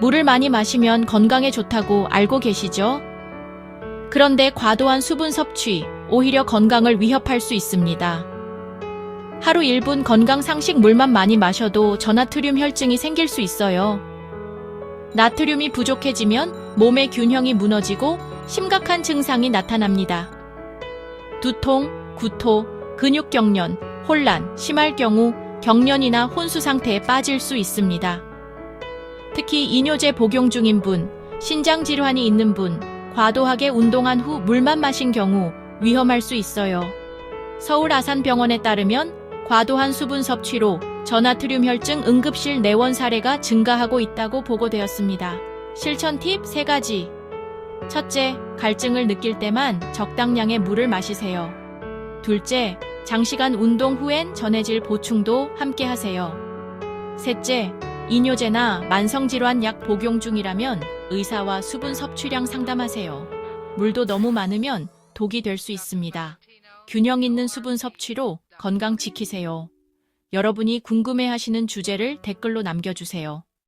물을 많이 마시면 건강에 좋다고 알고 계시죠? 그런데 과도한 수분 섭취, 오히려 건강을 위협할 수 있습니다. 하루 1분 건강 상식 물만 많이 마셔도 저나트륨 혈증이 생길 수 있어요. 나트륨이 부족해지면 몸의 균형이 무너지고 심각한 증상이 나타납니다. 두통, 구토, 근육 경련, 혼란, 심할 경우 경련이나 혼수 상태에 빠질 수 있습니다. 특히 이뇨제 복용 중인 분, 신장 질환이 있는 분, 과도하게 운동한 후 물만 마신 경우 위험할 수 있어요. 서울 아산병원에 따르면 과도한 수분 섭취로 저나트륨 혈증 응급실 내원 사례가 증가하고 있다고 보고되었습니다. 실천 팁 3가지. 첫째, 갈증을 느낄 때만 적당량의 물을 마시세요. 둘째, 장시간 운동 후엔 전해질 보충도 함께 하세요. 셋째, 이뇨제나 만성질환 약 복용 중이라면 의사와 수분 섭취량 상담하세요. 물도 너무 많으면 독이 될 수 있습니다. 균형 있는 수분 섭취로 건강 지키세요. 여러분이 궁금해 하시는 주제를 댓글로 남겨주세요.